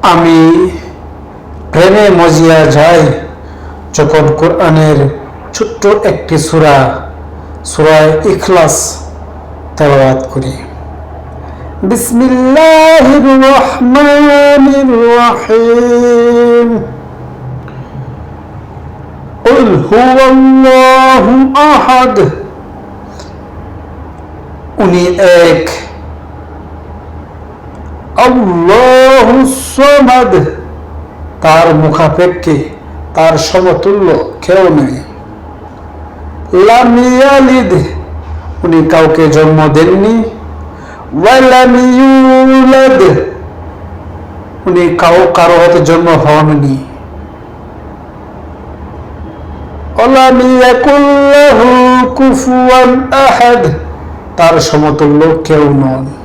আমি প্রেমে মজিয়া যাই যখন কোরআনের ছোট্ট একটি সূরা সূরায় ইখলাস তেলাওয়াত করি বিসমিল্লাহির রহমানির রহিম قل هو الله أحد উনি এক আল্লাহু সমাদ তার মুখাপেক্ষে, তার সমতুল্য কেউ নেই। লাম ইয়ালিদ উনি কাউকে জন্ম দেননি। উনি কাউ কারও হতে জন্ম হননি। তার সমতুল্য কেউ নন।